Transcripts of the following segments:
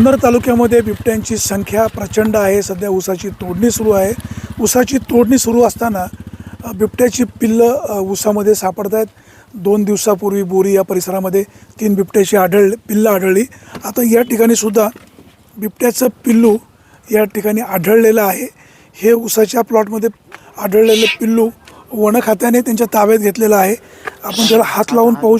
जुन्नर तालुक्यामध्ये बिबट्यांची संख्या प्रचंड आहे. सध्या ऊसाची तोडणी सुरू आहे. ऊसाची तोडणी सुरू असताना बिबट्याची पिल्लं उसामध्ये ऊसामध्ये सापडत आहेत. दोन दिवसापूर्वी बोरी या परिसरामध्ये तीन बिबट्याची आढळ पिल्लं आढळली. आता या ठिकाणी सुद्धा बिबट्याचं पिल्लू या ठिकाणी आढळलेलं आहे. हे ऊसाच्या प्लॉटमध्ये आढळलेलं पिल्लू वन खात्याने त्यांच्या ताब्यात घेतलेलं आहे. आपण त्याला हात लावून पाहू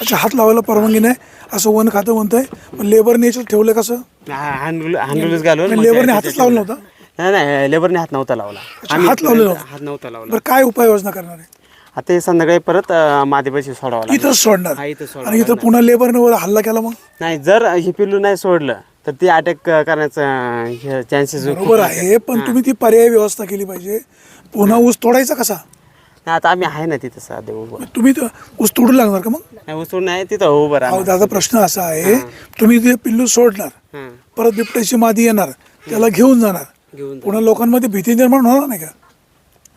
अच्छा हात लावायला परवानगी नाही. असं वन खातं म्हणतंय. पण लेबरने याच्यात ठेवलं कसं? घालून मग लेबरने हातच लावला नव्हता? नाही नाही लेबरने हात नव्हता लावला. हात लावलेला? हात नव्हता लावला. बरं काय उपाययोजना करणार आहे? आता हे संध्याकाळी परत मादेपाशी सोडावं लागेल. इथंच सोडणार. हा, इथंच आणि इथं पुन्हा लेबरने वर हल्ला केला मग? नाही जर हे पिल्लू नाही सोडलं तर ते अटॅक करण्याचं चान्सेस बरोबर आहे पण तुम्ही ती पर्यायी व्यवस्था केली पाहिजे. पुन्हा ऊस तोडायचा कसा? आता आम्ही आहे ना तिथं सध्या उभं. तुम्ही तर ऊस तोडू लागणार का मग? नाही उचलून नाही तिथं उभं अहो राहणार दादा प्रश्न असा आहे तुम्ही ते पिल्लू सोडणार हं. परत बिबट्याची मादी येणार त्याला घेऊन जाणार. घेऊन पुन्हा लोकांमध्ये भीती निर्माण होणार नाही का?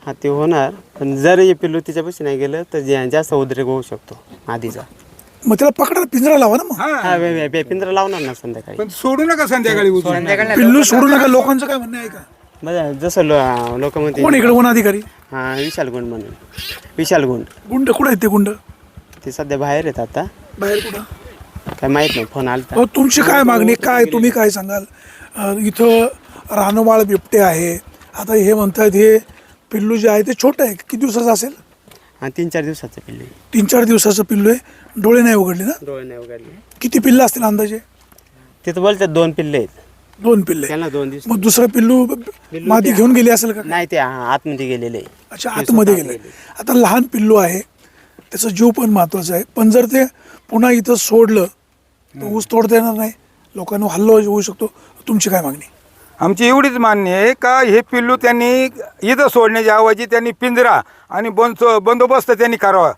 हा ते होणार पण जर हे पिल्लू तिच्यापाशी नाही गेलं तर जे- जास्त उद्रेक होऊ शकतो आधीचा मग त्याला पकडायला पिंजरा लावा ना मग. हा. पिंजरा लावणार ना संध्याकाळी. पण सोडू नका संध्याकाळी उचलून पिल्लू सोडू नका लोकांचं काय म्हणणं आहे का? म्हणजे जसं लोक म्हणते कोण इकडे वन अधिकारी हा विशाल गुंड म्हणून. विशाल गुंड. गुंड कुठं आहेत ते गुंड? ते सध्या बाहेर आहेत आता. बाहेर कुठं? काय माहीत नाही फोन आलता. अहो, तुमची काय मागणी काय तुम्ही काय सांगाल? अ, इथं रानवाळ बिबटे आहे. आता हे म्हणतात हे पिल्लू जे आहे ते छोटं आहे. किती दिवसाचं असेल? हा तीन चार दिवसाचं पिल्ले तीन चार दिवसाचं पिल्लू आहे. डोळे नाही उघडले ना? डोळे नाही उघडले. किती पिल्लं असतील अंदाजे? तिथं बोलतात दोन पिल्ले आहेत. दोन पिल्ले. त्यांना दोन दिवस. मग दुसरं पिल्लू मादी घेऊन गेली असेल का? नाही ते आ- आतमध्ये गेलेले आहे. अच्छा आतमध्ये गेले. आता लहान पिल्लू आहे त्याचा जीव पण महत्त्वाचा आहे. पण जर ते पुन्हा इथं सोडलं तर ऊस तोडता येणार नाही. लोकांना हल्ला होऊ शकतो. तुमची काय मागणी? आमची एवढीच मान्य आहे का हे पिल्लू त्यांनी इथं सोडण्याच्या ऐवजी त्यांनी पिंजरा आणि बंद बंदोबस्त त्यांनी करावा.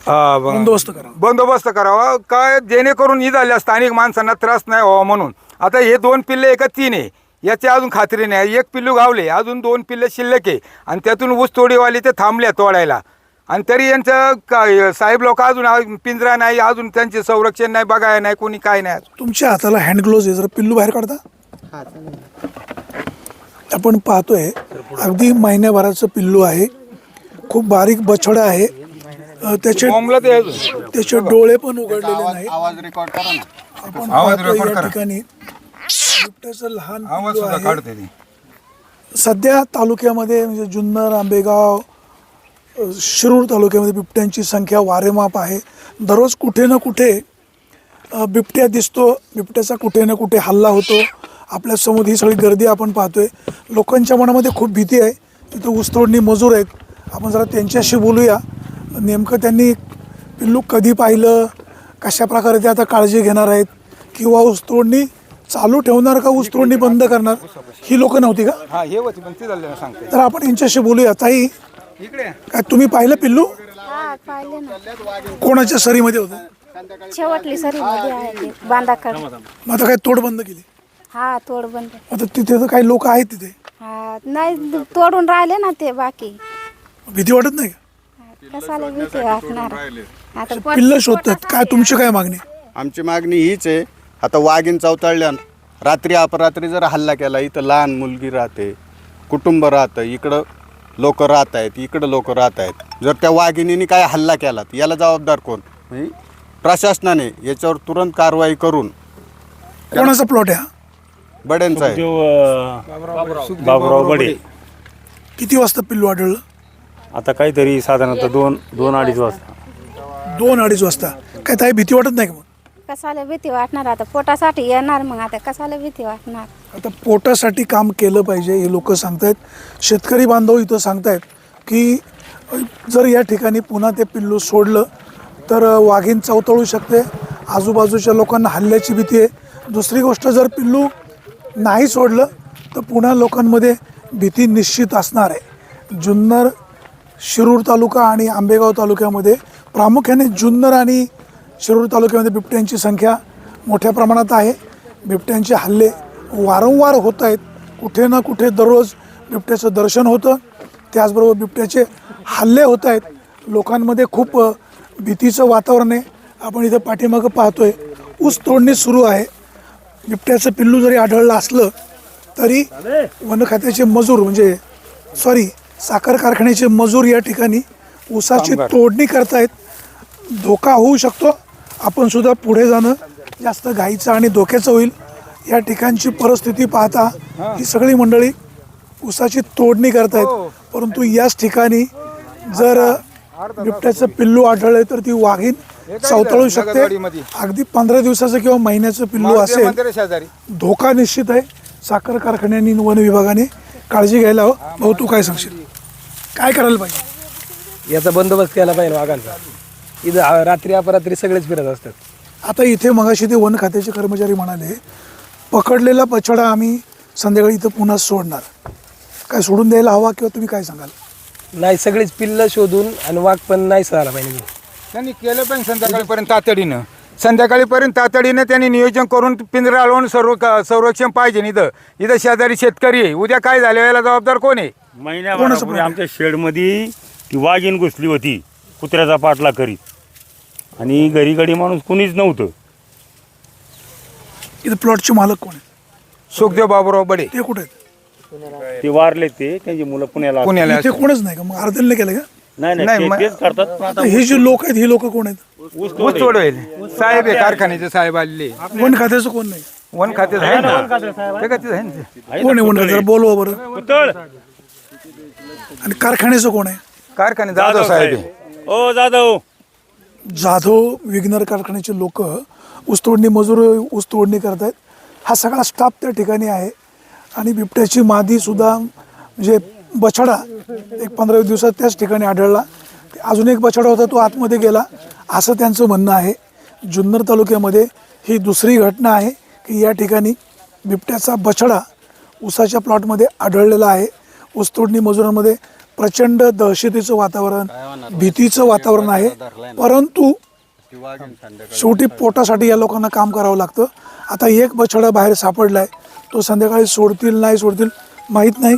हा, ब- बंदोबस्त करा बंदोबस्त करावा. काय जेणेकरून इथल्या स्थानिक माणसांना त्रास नाही व्हावा म्हणून. आता हे दोन पिल्ले एका तीन आहे. याची अजून खात्री नाही. एक पिल्लू गावले अजून दोन पिल्ले शिल्लक आहे. आणि त्यातून ऊस तोडीवाले ते थांबले तोडायला. आणि तरी यांचं काय साहेब लोक अजून आ- पिंजरा नाही अजून त्यांचे संरक्षण नाही बघाय नाही कोणी काय नाही. तुमच्या हाताला हँड ग्लोव्ज आहे. जर पिल्लू बाहेर काढता. हा. आपण पाहतोय अगदी महिन्याभराचं पिल्लू आहे. खूप बारीक बछडा आहे. अ, त्याचे. त्याचे डोळे पण उघडलेले नाही आवाज रेकॉर्ड करा ना. आपण आवाज पाहतोय रेकॉर्ड या करा. ठिकाणी. बिबट्याचं लहान आवाज पिल्लू सुद्धा आहे. काढते ती. सध्या तालुक्यामध्ये म्हणजे जुन्नर आंबेगाव अ, शिरूर तालुक्यामध्ये बिबट्यांची संख्या वारेमाप आहे. दररोज कुठे ना कुठे अ, बिबट्या दिसतो. बिबट्याचा कुठे ना कुठे हल्ला होतो. आपल्यासमोर ही सगळी गर्दी आपण पाहतोय. लोकांच्या मनामध्ये खूप भीती आहे. तिथं ऊसतोडणी मजूर आहेत. आपण जरा त्यांच्याशी बोलूया. नेमकं त्यांनी पिल्लू कधी पाहिलं? कशा प्रकारे ते आता काळजी घेणार आहेत? किंवा ऊसतोडणी चालू ठेवणार का ऊसतोडणी बंद करणार? ही लोक नव्हती का? हा हे होती पण ती झाली सांगते. तर आपण यांच्याशी बोलूया. ताई इकडे काय तुम्ही पाहिलं पिल्लू? हा पाहिले ना. कोणाच्या सरीमध्ये होतं? शेवटली सरी मध्ये आहे ते बांधाकड मग आता काय तोड बंद केली? हा तोड बंद. आता तिथे तर काही लोक आहेत तिथे. हा नाही तोडून राहिले ना ते बाकी. भीती वाटत नाही का? कसाला भीती वाटणार? आता पोट- पिल्ल शोधतात. काय तुमची काय मागणी? आमची मागणी हीच आहे. आता वाघीण चवताळल्यान रात्री अपरात्री जर हल्ला केला इथं लहान मुलगी राहते कुटुंब राहतं इकडं लोक राहत आहेत इकडं लोक राहत आहेत. जर त्या वाघिणीने काय हल्ला केला तर याला जबाबदार कोण? म्हणजे प्रशासनाने याच्यावर तुरंत कारवाई करून. कोणाचा प्लॉट आहे हा? बड्यांचा आहे. बाबुराव बडे. किती वाजता पिल्लू आढळलं? आता काहीतरी साधारणतः दोन दोन अडीच वाजता. दोन अडीच वाजता. काय ताई भीती वाटत नाही का मग? कसाला भीती वाटणार? आता पोटासाठी येणार मग. आता कसाला भीती वाटणार? आता पोटासाठी काम केलं पाहिजे हे लोक सांगतायत. शेतकरी बांधव इथं सांगतायत की अ, जर या ठिकाणी पुन्हा ते पिल्लू सोडलं तर अ, वाघीण चवतळू शकते. आजूबाजूच्या लोकांना हल्ल्याची भीती आहे. दुसरी गोष्ट जर पिल्लू नाही सोडलं तर पुन्हा लोकांमध्ये भीती निश्चित असणार आहे. जुन्नर शिरूर तालुका आणि आंबेगाव तालुक्यामध्ये प्रामुख्याने जुन्नर आणि शिरूर तालुक्यामध्ये बिबट्यांची संख्या मोठ्या प्रमाणात आहे. बिबट्यांचे हल्ले वारंवार होत आहेत. कुठे ना कुठे दररोज बिबट्याचं दर्शन होतं. त्याचबरोबर बिबट्याचे हल्ले होत आहेत. लोकांमध्ये खूप भीतीचं वातावरण आहे. आपण इथं पाठीमागं पाहतो आहे ऊस तोडणी सुरू आहे. बिबट्याचं पिल्लू जरी आढळलं असलं तरी वन खात्याचे मजूर म्हणजे सॉरी साखर कारखान्याचे मजूर या ठिकाणी ऊसाची तोडणी करतायत. धोका होऊ शकतो. आपण सुद्धा पुढे जाणं जास्त घाईचं आणि धोक्याचं होईल. या ठिकाणची परिस्थिती पाहता ही. सगळी मंडळी ऊसाची तोडणी करतायत. परंतु याच ठिकाणी जर बिबट्याचं पिल्लू आढळलं तर ती वाघीण चवताळू शकते. अगदी पंधरा दिवसाचं किंवा महिन्याचं पिल्लू असेल धोका निश्चित आहे. साखर कारखान्यांनी वन विभागाने काळजी घ्यायला हवं. भाऊ तू काय सांगशील? काय करायला पाहिजे? याचा बंदोबस्त केला पाहिजे वाघांचा. इथं आ- रात्री अपरात्री सगळेच फिरत असतात. आता इथे मगाशी ते वन खात्याचे कर्मचारी म्हणाले पकडलेला बछडा आम्ही संध्याकाळी इथं पुन्हा सोडणार. काय सोडून द्यायला हवा किंवा तुम्ही काय सांगाल? नाही सगळीच पिल्लं शोधून आणि वाघ पण नाही झाला पाहिजे. त्यांनी केलं पण संध्याकाळपर्यंत तातडीनं. संध्याकाळीपर्यंत तातडीनं त्यांनी नियोजन करून पिंजरा लावून सर्व संरक्षण पाहिजे इथं. इथं शेजारी शेतकरी आहे. उद्या काय झालं याला जबाबदार कोण आहे? महिन्याभरापूर्वी आमच्या शेडमध्ये ती वाघीण घुसली होती कुत्र्याचा पाठला करीत. आणि घरी घडी माणूस कुणीच नव्हतं. इथं प्लॉटचे मालक कोण आहेत? सुखदेव बाबूराव बडे. ते कुठे आहेत? ते वारले ते त्यांची मुलं पुण्याला पुण्याला इथे कोणच नाही का? मग अर्धलने केलं का? नाही नाही, नाही म- ते- तेच करतात. पण आता हे जे लोक आहेत ही लोक कोण आहेत? ऊस ऊस तोड. तोडवेल साहेब आहे कारखान्याचे साहेब आलेले. वन खात्याचं कोण नाही? वन खाते आहे ना? ते खाते आहे. ना ते. आहे कोण आहे ना, वन खात्याचं? बोलवा बरं. पुतळ. आणि कारखान्याचं कोण आहे? कारखाने जाधव साहेब. आहे ओ जाधव. जाधव विग्नर कारखान्याचे लोक ऊसतोडणी मजूर ऊस तोडणी करत आहेत हा सगळा स्टाफ त्या ठिकाणी आहे. आणि बिबट्याची मादीसुद्धा म्हणजे बछडा एक पंधरा वीस दिवसात त्याच ठिकाणी आढळला. अजून एक बछडा होता तो आतमध्ये गेला. असं त्यांचं म्हणणं आहे. जुन्नर तालुक्यामध्ये ही दुसरी घटना आहे की या ठिकाणी बिबट्याचा बछडा ऊसाच्या प्लॉटमध्ये आढळलेला आहे. ऊसतोडणी मजुरांमध्ये प्रचंड दहशतीचं वातावरण भीतीचं वातावरण आहे. परंतु शेवटी पोटासाठी या लोकांना काम करावं लागतं. आता एक बछडा बाहेर सापडलाय. तो संध्याकाळी सोडतील नाही सोडतील माहीत नाही.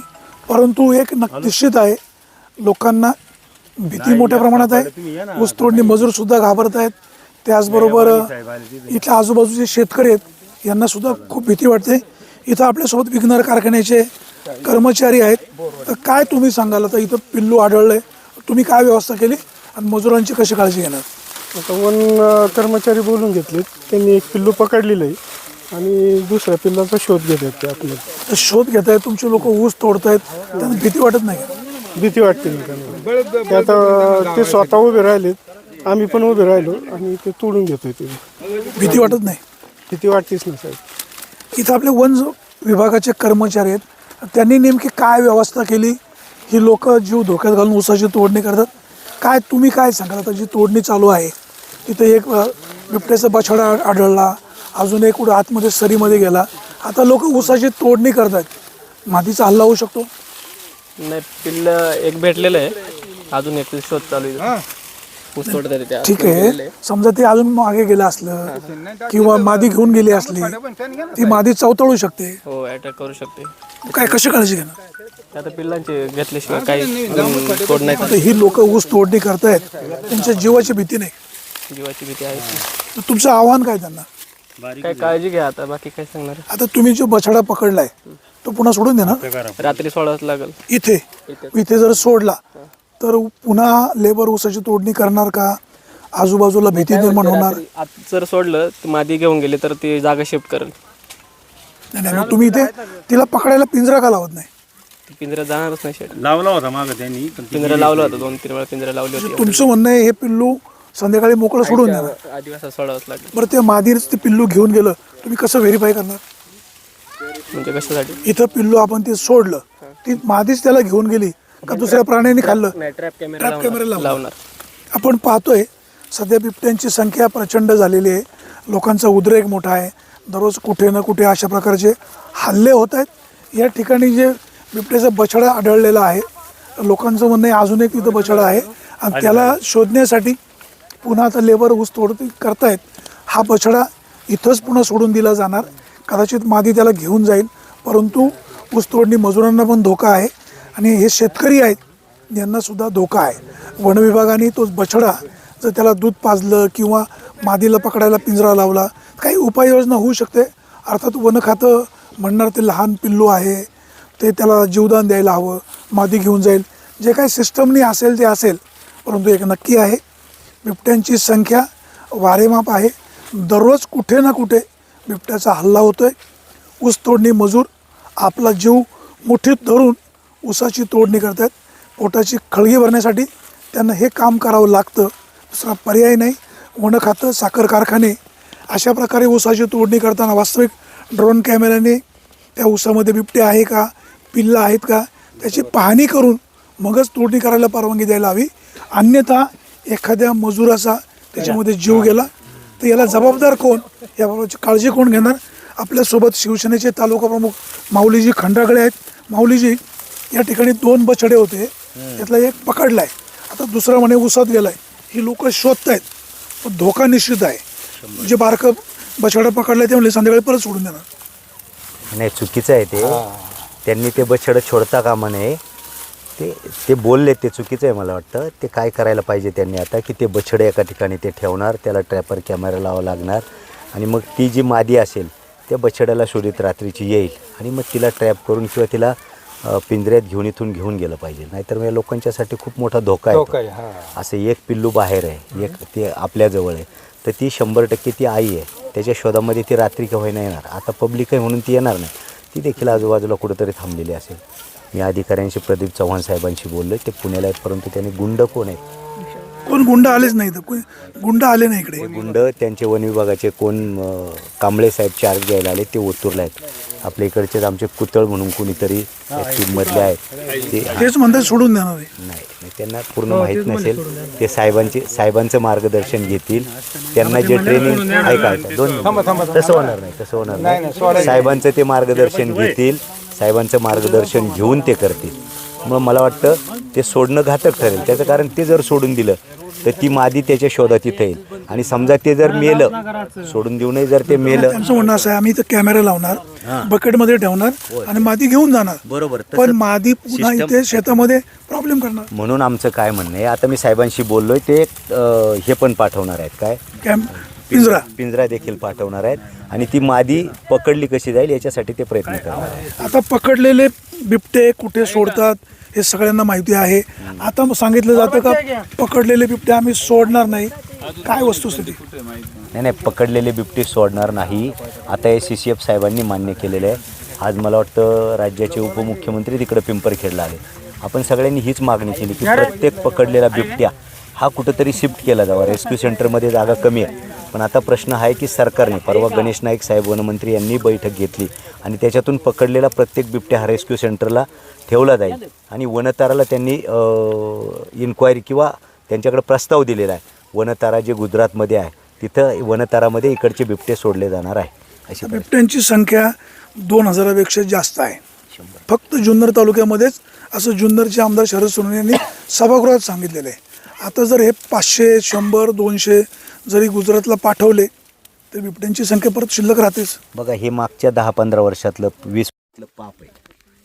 परंतु एक निश्चित आहे लोकांना भीती मोठ्या प्रमाणात आहे. ऊसतोडणी मजूर सुद्धा घाबरत आहेत त्याचबरोबर इथल्या आजूबाजूचे शेतकरी आहेत यांना सुद्धा खूप भीती वाटते. इथं आपल्यासोबत विघ्नर कारखान्याचे कर्मचारी आहेत. तर काय तुम्ही सांगाल? आता इथं पिल्लू आढळलंय. तुम्ही काय व्यवस्था केली? आणि मजुरांची कशी काळजी घेणार? आता वन कर्मचारी बोलून घेतले त्यांनी एक पिल्लू पकडलेलं आहे. आणि दुसऱ्या पिल्लाचा शोध घेत आहेत ते आतमध्ये तर शोध घेत आहेत. तुमचे लोक ऊस तोडतायत. त्यांना भीती वाटत नाही का? भीती वाटते त्यांना. ते आता ते स्वतः उभे राहिलेत. आम्ही पण उभे राहिलो आणि ते तोडून घेतोय ते. भीती वाटत नाही? भीती वाटतेच ना साहेब. इथं आपले वन विभागाचे कर्मचारी आहेत. त्यांनी नेमकी काय व्यवस्था केली? ही लोक जीव धोक्यात घालून ऊसाची तोडणी करतात. काय तुम्ही काय सांगाल? आता जी तोडणी चालू आहे तिथे एक बिबट्याचा बछडा आढळला. अजून एक कुठं आतमध्ये सरीमध्ये गेला. आता लोक ऊसाची तोडणी करतात. मातीचा हल्ला होऊ शकतो? नाही पिल्ल एक भेटलेलं आहे. अजून एक शोध चालू आहे. त्या ठीक आहे. समजा ते अजून मागे गेलं असलं किंवा मादी घेऊन गेली असली ती मादी चवतळू शकते. हो अटॅक करू शकते. काय कशी काळजी घेणार? आता पिल्लांचे घेतल्याशिवाय काही अजून तोड नाही आता ही लोक ऊस तोडणी करतायत. त्यांच्या जीवाची भीती नाही. करत. जीवाची भीती आहे. तुमचं आव्हान काय त्यांना? काय काळजी घ्या आता बाकी काय सांगणार? आता तुम्ही जो बछडा पकडलाय तो पुन्हा सोडून देणार? रात्री सोडावंच लागेल. इथे. इथे. जर सोडला तर पुन्हा लेबर ऊसाची तोडणी करणार का? आजूबाजूला भीती निर्माण होणार? आत जर सोडलं तर मादी घेऊन गेले तर ती जागा शिफ्ट करेल. नाही नाही मग तुम्ही इथे तिला पकडायला पिंजरा का लावत नाही? ती पिंजरा जाणारच नाही शेट लावला होता मागं त्यांनी पण ते पिंजरा लावला होता. दोन तीन वेळा पिंजरा लावली होती. तुमचं म्हणणं आहे हे पिल्लू संध्याकाळी मोकळं सोडून देणार. आदिवासा सोडावंच लागेल. बरं ते मादीरच ते पिल्लू घेऊन गेलं तुम्ही कसं व्हेरीफाय करणार? म्हणजे कशासाठी? इथं पिल्लू आपण ते सोडलं ती मादीच त्याला घेऊन गेली का दुसऱ्या प्राण्यांनी खाल्लं? नाही ट्रॅप कॅमेरा ट्रॅप कॅमेरा लावणार लावणार. लावणार. आपण पाहतोय सध्या बिबट्यांची संख्या प्रचंड झालेली आहे. लोकांचा उद्रेक मोठा आहे. दररोज कुठे ना कुठे अशा प्रकारचे हल्ले होत आहेत. या ठिकाणी जे बिबट्याचा बछडा आढळलेला आहे लोकांचं म्हणणं आहे अजून एक तिथं बछडा आहे. आणि त्याला शोधण्यासाठी पुन्हा आता लेबर ऊस तोडती करतायत. हा बछडा इथंच पुन्हा सोडून दिला जाणार. कदाचित मादी त्याला घेऊन जाईल. परंतु ऊस तोडणी मजुरांना पण धोका आहे. आणि हे शेतकरी आहेत यांनासुद्धा धोका आहे. वनविभागाने तोच तो बछडा जर त्याला दूध पाजलं किंवा मादीला पकडायला पिंजरा लावला काही उपाययोजना होऊ शकते. अर्थात वन खातं म्हणणार ते लहान पिल्लू आहे ते त्याला जीवदान द्यायला हवं मादी घेऊन जाईल. जे काही सिस्टमनी असेल ते असेल परंतु एक नक्की आहे बिबट्यांची संख्या वारेमाप आहे. दररोज कुठे ना कुठे बिबट्याचा हल्ला होतो आहे ऊस तोडणी मजूर आपला जीव मुठीत धरून ऊसाची तोडणी करतात पोटाची खळगी भरण्यासाठी त्यांना हे काम करावं लागतं. दुसरा पर्याय नाही. वन खातं साखर कारखाने. अशा प्रकारे ऊसाची तोडणी करताना वास्तविक ड्रोन कॅमेऱ्याने त्या ऊसामध्ये बिबटे आहे का पिल्लं आहेत का त्याची पाहणी करून मगच तोडणी करायला परवानगी द्यायला हवी. अन्यथा एखाद्या मजुराचा त्याच्यामध्ये जीव गेला तर याला जबाबदार कोण? याबाबतची काळजी कोण घेणार? आपल्यासोबत शिवसेनेचे तालुका प्रमुख माऊलीजी खंडागळे आहेत. माऊलीजी या ठिकाणी दोन बछडे होते. त्यातला एक पकडलाय. आता दुसरा म्हणे उसात गेलाय. ही लोक शोधत आहेत. पण धोका निश्चित आहे. जे बारकं बछडं पकडलंय ते म्हणले संध्याकाळी परत सोडून देणार. नाही चुकीचं आहे ते. त्यांनी ते बछडं छोडता कामा नये ते ते बोलले ते चुकीचं आहे मला वाटतं. ते काय करायला पाहिजे त्यांनी आता? की ते बछडे एका ठिकाणी ते ठेवणार त्याला ट्रॅपर कॅमेरा लावा लागणार. आणि मग ती जी मादी असेल त्या बछड्याला शोधित रात्रीची येईल. आणि मग तिला ट्रॅप करून किंवा तिला अ, पिंजऱ्यात घेऊन इथून घेऊन गेलं पाहिजे. नाहीतर मग या लोकांच्यासाठी खूप मोठा धोका आहे. असं एक पिल्लू बाहेर आहे एक ते आपल्याजवळ आहे. तर ती शंभर टक्के ती आई आहे. त्याच्या शोधामध्ये ती रात्री केव्हा नाही येणार. आता पब्लिक आहे म्हणून ती येणार नाही. ती देखील आजूबाजूला कुठंतरी थांबलेली असेल. मी अधिकाऱ्यांशी प्रदीप चव्हाण साहेबांशी बोललो ते पुण्याला आहेत परंतु त्यांनी गुंड कोण आहेत? कोण गुंड आलेच नाही तर कोणी गुंड आले नाही इकडे? गुंड? त्यांचे वन विभागाचे कोण अं, कांबळे साहेब चार्ज घ्यायला आले ते ओतूरला आहेत. आपल्या इकडचेच आमचे पुतळ म्हणून कोणीतरी टीममधले आहेत. ते तेच म्हणतात सोडून देणार आहे. नाही नाही, त्यांना पूर्ण माहीत नसेल. ते साहेबांचे साहेबांचं मार्गदर्शन घेतील. त्यांना जे ट्रेनिंग ऐका ऐका दोन मिनिटं. तसं होणार नाही तसं होणार नाही साहेबांचं ते मार्गदर्शन घेतील. साहेबांचं मार्गदर्शन घेऊन ते करतील. मग मला वाटतं ते सोडणं घातक ठरेल. त्याचं कारण ते जर सोडून दिलं तर ती मादी त्याच्या शोधात इथं येईल. आणि समजा ते जर मेलं सोडून देऊ नये जर ते मेलं. त्यांचं म्हणणं असं आहे आम्ही इथं कॅमेरा लावणार बकेटमध्ये ठेवणार आणि मादी घेऊन जाणार. बरोबर. पण मादी पुन्हा इथे शेतामध्ये प्रॉब्लेम करणार. म्हणून आमचं काय म्हणणं आहे आता मी साहेबांशी बोललोय ते अं, हे पण पाठवणार आहेत. काय? कॅम्प पिंजरा. पिंजरा देखील पाठवणार आहेत. आणि ती मादी पकडली कशी जाईल याच्यासाठी ते प्रयत्न करणार आहेत. आता पकडलेले बिबटे कुठे सोडतात हे सगळ्यांना माहिती आहे. आता मग सांगितलं जातं का पकडलेले बिबटे आम्ही सोडणार नाही. काय वस्तुस्थिती नाही नाही पकडलेले बिबटे सोडणार नाही. आता हे सी सी एफ साहेबांनी मान्य केलेलं आहे. आज मला वाटतं राज्याचे उपमुख्यमंत्री तिकडे पिंपरखेडला आले. आपण सगळ्यांनी हीच मागणी केली की प्रत्येक पकडलेला बिबट्या हा कुठंतरी शिफ्ट केला जावा. रेस्क्यू सेंटरमध्ये जागा कमी आहे. पण आता प्रश्न आहे की सरकारने परवा गणेश नाईक साहेब वनमंत्री यांनी बैठक घेतली आणि त्याच्यातून पकडलेला प्रत्येक बिबट्या हा रेस्क्यू सेंटरला ठेवला जाईल आणि वनताराला त्यांनी इन्क्वायरी किंवा त्यांच्याकडे प्रस्ताव दिलेला आहे. वनतारा जे गुजरातमध्ये आहे तिथं वनतारामध्ये इकडचे बिबटे सोडले जाणार आहे. अशी. बिबट्यांची संख्या दोन हजारापेक्षा जास्त आहे. फक्त जुन्नर तालुक्यामध्येच असं जुन्नरचे आमदार शरद सोनवणे यांनी सभागृहात सांगितलेलं आहे. आता जर हे पाचशे शंभर दोनशे जरी गुजरातला पाठवले तर बिबट्यांची संख्या परत शिल्लक राहतेच. बघा हे मागच्या दहा पंधरा वर्षातलं वीस पाप आहे.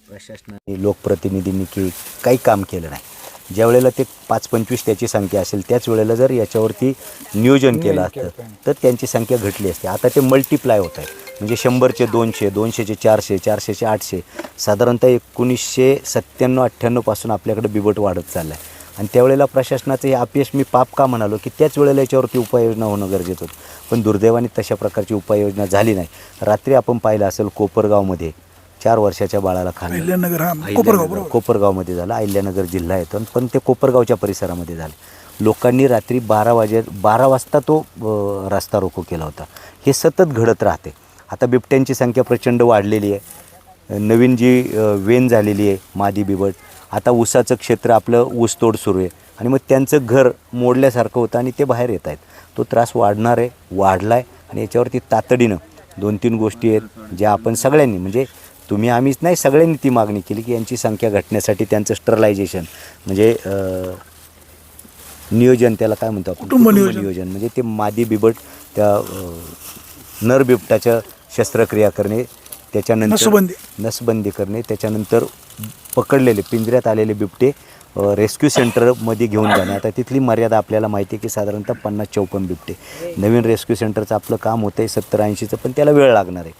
प्रशासनाने लोकप्रतिनिधींनी की काही काम केलं नाही. ज्या वेळेला ते पाच पंचवीस त्याची संख्या असेल त्याच वेळेला जर याच्यावरती नियोजन केलं असतं तर त्यांची संख्या घटली असते. आता ते मल्टिप्लाय होत आहे. म्हणजे शंभरचे दोनशे दोनशेचे चारशे चारशेचे आठशे. साधारणतः एकोणीसशे सत्त्याण्णव अठ्ठ्याण्णवपासून आपल्याकडे बिबट वाढत चाललं आहे आणि त्यावेळेला प्रशासनाचं हे अपयश मी पाप का म्हणालो की त्याच वेळेला याच्यावरती उपाययोजना होणं गरजेचं होतं. पण दुर्दैवाने तशा प्रकारची उपाययोजना झाली नाही. रात्री आपण पाहिलं असेल कोपरगावमध्ये चार वर्षाच्या बाळाला अहिल्यानगर हा कोपरगाव कोपरगावमध्ये झालं. अहिल्यानगर जिल्हा येतो पण ते कोपरगावच्या परिसरामध्ये झालं. लोकांनी रात्री बारा वाजे बारा वाजता तो रस्ता रोको केला होता. हे सतत घडत राहते. आता बिबट्यांची संख्या प्रचंड वाढलेली आहे. नवीन जी वेन झालेली आहे मादी बिबट आता ऊसाचं क्षेत्र आपलं ऊसतोड सुरू आहे आणि मग त्यांचं घर मोडल्यासारखं होतं आणि ते बाहेर येत आहेत तो त्रास वाढणार आहे वाढला आहे आणि याच्यावरती तातडीनं दोन तीन गोष्टी आहेत ज्या आपण सगळ्यांनी म्हणजे तुम्ही आम्हीच नाही सगळ्यांनी ती मागणी केली की यांची संख्या घटण्यासाठी त्यांचं स्टरलायझेशन म्हणजे नियोजन त्याला काय म्हणतो आपण कुटुंब नियोजन. म्हणजे ते मादी बिबट त्या नर बिबटाच्या शस्त्रक्रिया करणे त्याच्यानंतर नसबंदी. नसबंदी करणे त्याच्यानंतर पकडलेले पिंजऱ्यात आलेले बिबटे रेस्क्यू सेंटरमध्ये घेऊन जाणे आता तिथली मर्यादा आपल्याला माहिती आहे की साधारणतः पन्नास चौपन्न बिबटे. नवीन रेस्क्यू सेंटरचं आपलं काम होतं आहे सत्तर ऐंशीचं पण त्याला वेळ लागणार आहे.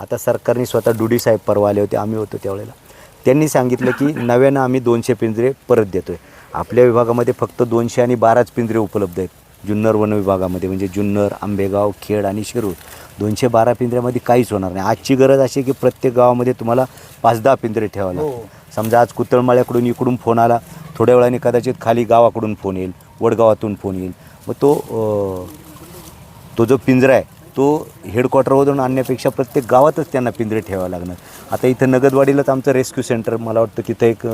आता सरकारने स्वतः डुडी साहेब परवा आले होते आम्ही होतो त्यावेळेला. त्यांनी सांगितलं की नव्यानं आम्ही दोनशे पिंजरे परत देतो आहे आपल्या विभागामध्ये फक्त दोनशे आणि बाराच पिंजरे उपलब्ध आहेत. जुन्नर वन विभागामध्ये म्हणजे जुन्नर आंबेगाव खेड आणि शिरूर. दोनशे बारा पिंजऱ्यामध्ये काहीच होणार नाही. आजची गरज अशी आहे की प्रत्येक गावामध्ये तुम्हाला पाच दहा पिंजरे ठेवायला समजा आज कुतळमाळ्याकडून इकडून फोन आला थोड्या वेळाने कदाचित खाली गावाकडून फोन येईल वडगावातून फोन येईल. मग तो तो जो पिंजरा आहे तो हेडक्वार्टरवरून आणण्यापेक्षा प्रत्येक गावातच त्यांना पिंजरे ठेवावं लागणार. आता इथं नगदवाडीलाच आमचं रेस्क्यू सेंटर मला वाटतं तिथं एक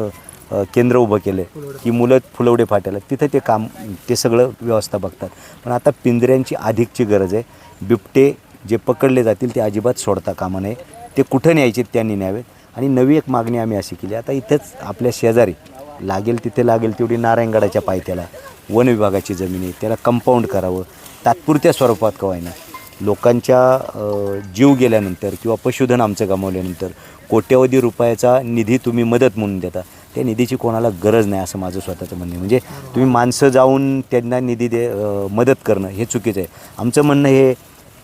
केंद्र उभं केलं आहे की मुलं फुलवडे फाट्याला तिथं ते काम ते सगळं व्यवस्था बघतात. पण आता पिंजऱ्यांची अधिकची गरज आहे. बिबटे जे पकडले जातील ते अजिबात सोडता कामा नये. ते कुठं न्यायचे त्यांनी न्यावे आणि नवी एक मागणी आम्ही अशी केली. आता इथंच आपल्या शेजारी लागेल तिथे लागेल तेवढी नारायणगडाच्या पायथ्याला वन विभागाची जमीन आहे. त्याला कंपाऊंड करावं. तात्पुरत्या स्वरूपात कवायना होईना. लोकांच्या जीव गेल्यानंतर किंवा पशुधन आमचं गमावल्यानंतर कोट्यवधी रुपयाचा निधी तुम्ही मदत म्हणून देता. त्या निधीची कोणाला गरज नाही असं माझं स्वतःचं म्हणणं म्हणजे तुम्ही माणसं जाऊन त्यांना निधी दे मदत करणं हे चुकीचं आहे. आमचं म्हणणं हे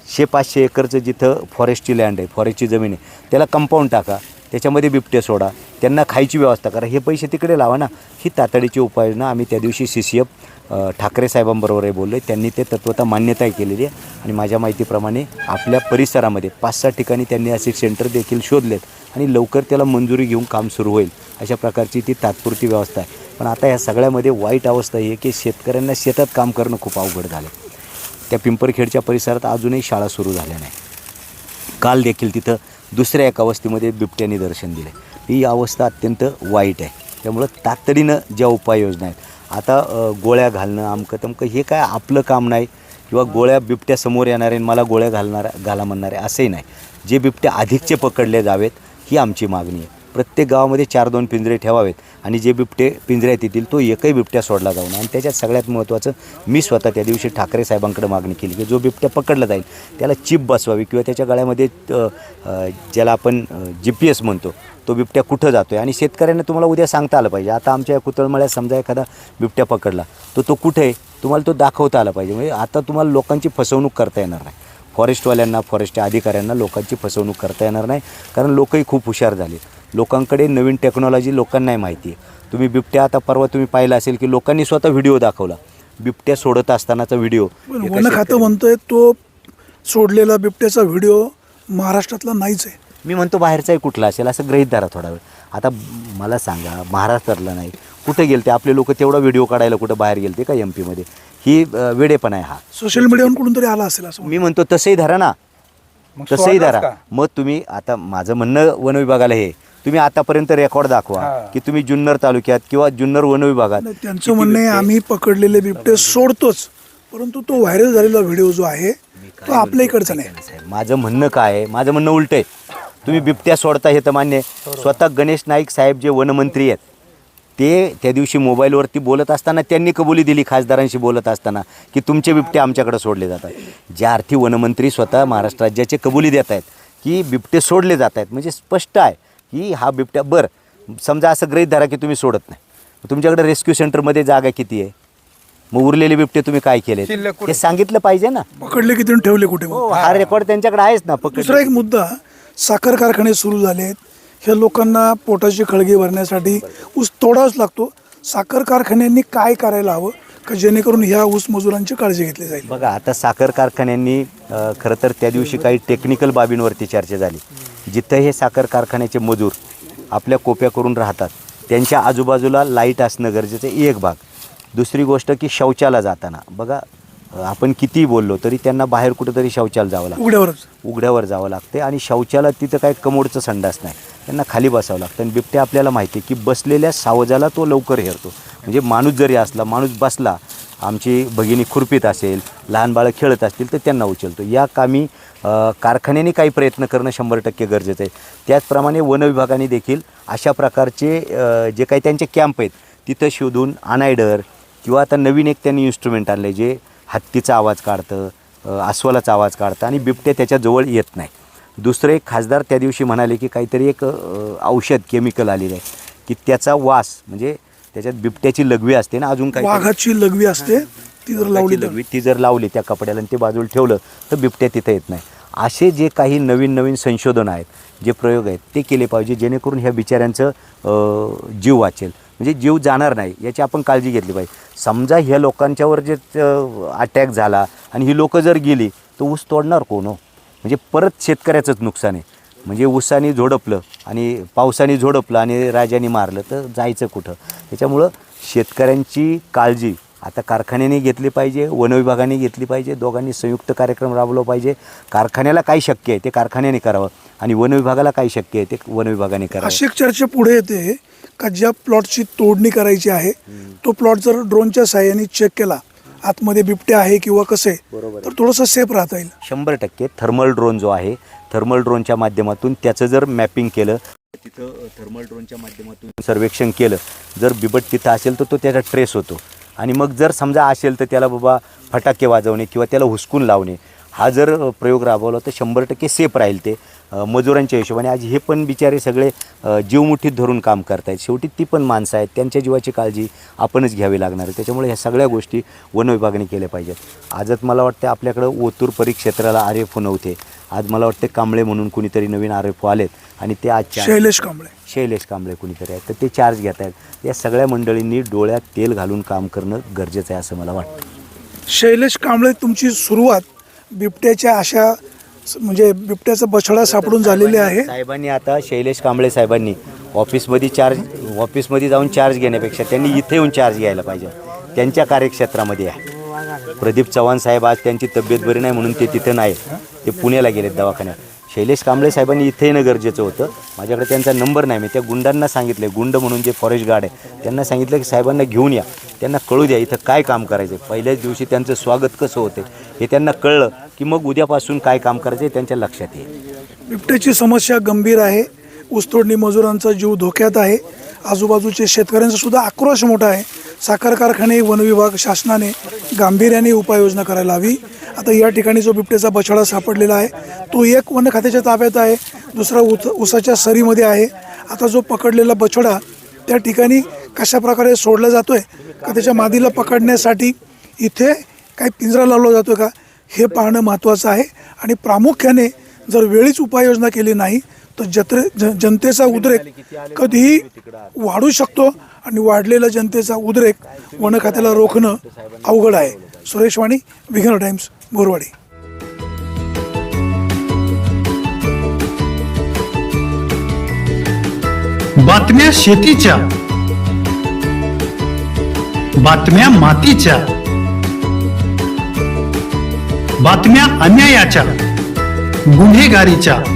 शे पाचशे एकरचं जिथं फॉरेस्टची लँड आहे फॉरेस्टची जमीन आहे त्याला कंपाऊंड टाका. त्याच्यामध्ये बिबटे सोडा. त्यांना खायची व्यवस्था करा. हे पैसे तिकडे लावा ना. ही तातडीची उपाययोजना. आम्ही त्या दिवशी सी सी एफ ठाकरे साहेबांबरोबरही बोललो आहे त्यांनी ते तत्वता मान्यताही केलेली आहे. आणि माझ्या माहितीप्रमाणे आपल्या परिसरामध्ये पाच सहा ठिकाणी त्यांनी असे सेंटर देखील शोधलेत आणि लवकर त्याला मंजुरी घेऊन काम सुरू होईल. अशा प्रकारची ती तात्पुरती व्यवस्था आहे. पण आता या सगळ्यामध्ये वाईट अवस्था ही आहे की शेतकऱ्यांना शेतात काम करणं खूप अवघड झालं त्या पिंपरखेडच्या परिसरात अजूनही शाळा सुरू झाल्या नाही. काल देखील तिथं दुसऱ्या एका वस्तीमध्ये बिबट्याने दर्शन दिले. ही अवस्था अत्यंत वाईट आहे. त्यामुळं तातडीनं ज्या उपाययोजना आहेत आता गोळ्या घालणं आमकं तमकं हे काय आपलं काम नाही किंवा गोळ्या बिबट्या समोर येणारे आणि मला गोळ्या घालणार घाला म्हणणारे असंही नाही. जे बिबट्या अधिकचे पकडले जावेत ही आमची मागणी आहे. प्रत्येक गावामध्ये चार दोन पिंजरे ठेवावेत आणि जे बिबटे पिंजऱ्यात येतील तो एकही बिबट्या सोडला जाऊ नये. आणि त्याच्यात सगळ्यात महत्त्वाचं मी स्वतः त्या दिवशी ठाकरे साहेबांकडे मागणी केली की जो बिबट्या पकडला जाईल त्याला चिप बसवावी किंवा त्याच्या गळ्यामध्ये ज्याला आपण जी पी एस म्हणतो तो बिबट्या कुठं जातो आहे आणि शेतकऱ्यांना तुम्हाला उद्या सांगता आलं पाहिजे. आता आमच्या कुतळमळ्यात समजा एखादा बिबट्या पकडला तर तो कुठे आहे? तुम्हाला तो दाखवता आला पाहिजे. म्हणजे आता तुम्हाला लोकांची फसवणूक करता येणार नाही. फॉरेस्टवाल्यांना फॉरेस्टच्या अधिकाऱ्यांना लोकांची फसवणूक करता येणार नाही. कारण लोकही खूप हुशार झाले. लोकांकडे नवीन टेक्नॉलॉजी लोकांनाही माहिती आहे. तुम्ही बिबट्या आता परवा तुम्ही पाहिला असेल की लोकांनी स्वतः व्हिडिओ दाखवला. बिबट्या सोडत असतानाचा व्हिडिओ वन खातं म्हणतंय तो सोडलेला बिबट्याचा व्हिडिओ महाराष्ट्रातला नाहीच आहे. मी म्हणतो बाहेरचाही कुठला असेल असं गृहीत धरा थोडा वेळ. आता मला सांगा महाराष्ट्रातला नाही कुठे गेलते? आपले लोक तेवढा व्हिडिओ काढायला कुठं बाहेर गेलते का एम पीमध्ये ही वेडेपणा आहे हा. सोशल मीडियावरून कुठून तरी आला असेल असं मी म्हणतो तसंही धरा ना. मग तसंही धरा? मग तुम्ही आता माझं म्हणणं वन विभागाला हे तुम्ही आतापर्यंत रेकॉर्ड दाखवा. की तुम्ही जुन्नर तालुक्यात किंवा जुन्नर वन विभागात त्यांचं म्हणणं आहे आम्ही पकडलेले बिबटे सोडतोच. परंतु तो व्हायरल झालेला व्हिडिओ जो आहे तो आपल्या इकडचा नाही. साहेब? माझं म्हणणं काय आहे माझं म्हणणं उलट आहे. तुम्ही बिबट्या सोडता हे तर मान्य आहे. स्वतः गणेश नाईक साहेब जे वनमंत्री आहेत ते त्या दिवशी मोबाईलवरती बोलत असताना त्यांनी कबुली दिली खासदारांशी बोलत असताना की तुमचे बिबटे आमच्याकडे सोडले जातात. ज्या अर्थी वनमंत्री स्वतः महाराष्ट्र राज्याचे कबुली देत आहेत की बिबटे सोडले जात आहेत म्हणजे स्पष्ट आहे. की हा बिबट्या बरं समजा असं गृहीत धरा की तुम्ही सोडत नाही. तुमच्याकडे रेस्क्यू सेंटरमध्ये जागा किती आहे? मग उरलेले बिबटे तुम्ही काय केले? हे सांगितलं पाहिजे ना. पकडले किती ठेवले कुठे? हो हा रेकॉर्ड त्यांच्याकडे आहेच ना पकड दुसरा एक मुद्दा साखर कारखाने सुरू झालेत. ह्या लोकांना पोटाची खळगी भरण्यासाठी ऊस तोडावाच लागतो. साखर कारखान्यांनी काय करायला हवं? का जेणेकरून ह्या ऊस मजुरांची काळजी घेतली जाईल? बघा आता साखर कारखान्यांनी अ, खरं तर त्या दिवशी काही टेक्निकल बाबींवरती चर्चा झाली. जिथं हे साखर कारखान्याचे मजूर आपल्या कोप्या करून राहतात त्यांच्या आजूबाजूला लाइट असणं गरजेचं आहे एक भाग. दुसरी गोष्ट की शौचाला जाताना. बघा आपण कितीही बोललो तरी त्यांना बाहेर कुठेतरी शौचाला जावं लागतं. उघड्यावरच. उघड्यावर जावं लागते आणि शौचाला तिथं काय कमोडचं संडास नाही. त्यांना खाली बसावं लागतं. आणि बिबट्या आपल्याला माहिती आहे की बसलेल्या सावजाला तो लवकर हेरतो. म्हणजे माणूस जरी असला माणूस बसला आमची भगिनी खुरपीत असेल लहान बाळं खेळत असतील तर त्यांना उचलतो. या कामी कारखान्याने काही प्रयत्न करणं शंभर टक्के गरजेचं आहे. त्याचप्रमाणे वन विभागाने देखील अशा प्रकारचे जे काही त्यांचे कॅम्प आहेत तिथं शोधून अनायडर किंवा आता नवीन एक त्यांनी इन्स्ट्रुमेंट आणलं जे हत्तीचा आवाज काढतं अस्वलाचा आवाज काढतं आणि बिबट्या त्याच्याजवळ येत नाही दुसरं एक खासदार त्या दिवशी म्हणाले की काहीतरी एक औषध केमिकल आलेलं आहे की त्याचा वास म्हणजे त्याच्यात बिबट्याची लघवी असते ना अजून काही वाघाची लघवी असते ती जर लावली लघवी ती जर लावली त्या कपड्याला आणि ते बाजूला ठेवलं तर बिबट्या तिथं येत नाही. असे जे काही नवीन नवीन संशोधन आहेत जे प्रयोग आहेत ते केले पाहिजे जेणेकरून ह्या बिचाऱ्यांचं जीव वाचेल. म्हणजे जीव जाणार नाही याची आपण काळजी घेतली पाहिजे. समजा ह्या लोकांच्यावर जे अटॅक झाला आणि ही लोकं जर गेली तर ऊस तोडणार कोण हो? म्हणजे परत शेतकऱ्याचंच नुकसान आहे. म्हणजे ऊसाने झोडपलं आणि पावसाने झोडपलं आणि राजाने मारलं तर जायचं कुठं? त्याच्यामुळं शेतकऱ्यांची काळजी आता कारखान्याने घेतली पाहिजे वनविभागाने घेतली पाहिजे दोघांनी संयुक्त कार्यक्रम राबवला पाहिजे. कारखान्याला काय शक्य आहे ते कारखान्याने करावं आणि वनविभागाला काय शक्य आहे ते वनविभागाने करावं. अशी चर्चा पुढे येते. का ज्या प्लॉटची तोडणी करायची आहे तो प्लॉट जर ड्रोनच्या साह्याने चेक केला आतमध्ये बिबट्या आहे किंवा कसे तर थोडंसं सेफ राहता येईल. शंभर टक्के थर्मल ड्रोन जो आहे थर्मल ड्रोनच्या माध्यमातून त्याचं जर मॅपिंग केलं तिथं थर्मल ड्रोनच्या माध्यमातून सर्वेक्षण केलं जर बिबट तिथं असेल तर तो त्याचा ट्रेस होतो. आणि मग जर समजा असेल तर त्याला बाबा फटाके वाजवणे किंवा त्याला हुसकून लावणे हा जर प्रयोग राबवला तर शंभर टक्के सेफ राहील ते. मजुरांच्या हिशोबाने. आज हे पण बिचारे सगळे जीवमुठीत धरून काम करतायत. शेवटी ती पण माणसं आहेत. त्यांच्या जीवाची काळजी आपणच घ्यावी लागणार आहे. त्याच्यामुळे ह्या सगळ्या गोष्टी वन विभागाने केल्या पाहिजेत. आजच मला वाटतं आपल्याकडं ओतूर परिक्षेत्राला आर एफ नव्हते. आज मला वाटतं कांबळे म्हणून कुणीतरी नवीन आर एफ आलेत आणि ते आज शैलेश कांबळे. शैलेश कांबळे कुणीतरी आहेत. तर ते चार्ज घेत आहेत. या सगळ्या मंडळींनी डोळ्यात तेल घालून काम करणं गरजेचं आहे असं मला वाटतं शैलेश कांबळे तुमची सुरुवात बिबट्याच्या अशा म्हणजे बिबट्याचा बछडा सापडून झालेले आहे. साहेबांनी आता शैलेश कांबळे साहेबांनी ऑफिसमध्ये चार्ज ऑफिसमध्ये जाऊन चार्ज घेण्यापेक्षा त्यांनी इथे येऊन चार्ज घ्यायला पाहिजे. त्यांच्या कार्यक्षेत्रामध्ये आहे. प्रदीप चव्हाण साहेब आज त्यांची तब्येत बरी नाही म्हणून ते तिथं नाही. ते पुण्याला गेलेत दवाखान्यात. शैलेश कांबळे साहेबांनी इथे येणं गरजेचं होतं. माझ्याकडे त्यांचा नंबर नाही. मी त्या गुंडांना सांगितले गुंड म्हणून जे फॉरेस्ट गार्ड आहे त्यांना सांगितलं की साहेबांना घेऊन या. त्यांना कळू द्या इथं काय काम करायचं पहिल्याच दिवशी त्यांचं स्वागत कसं होते हे त्यांना कळलं की मग उद्यापासून काय काम करायचं हे त्यांच्या लक्षात येईल. बिबट्याची समस्या गंभीर आहे. ऊसतोडणी मजुरांचा जीव धोक्यात आहे. आजूबाजूचे शेतकऱ्यांचा सुद्धा आक्रोश मोठा आहे. साखर कारखाने वन विभाग शासनाने गांभीर्याने उपाययोजना करायला हवी. आता या ठिकाणी जो बिबट्याचा बछडा सापडलेला आहे तो एक वन खात्याच्या ताब्यात आहे दुसरा उत उसाच्या सरीमध्ये आहे. आता जो पकडलेला बछडा त्या ठिकाणी कशा प्रकारे सोडला आहे का त्याच्या मादीला पकडण्यासाठी इथे काही पिंजरा लावला जातो का हे पाहणं महत्त्वाचं आहे. आणि प्रामुख्याने जर वेळीच उपाययोजना केली नाही तर जत्रे ज जनतेचा उद्रेक कधीही वाढू शकतो आणि वाढलेला जनतेचा उद्रेक वन खात्याला रोखणं अवघड आहे. सुरेश वाणी विघ्न टाइम्स बोरवाडी. बातम्या शेतीच्या. बातम्या मातीच्या. बातम्या अन्यायाच्या. गुन्हेगारीच्या.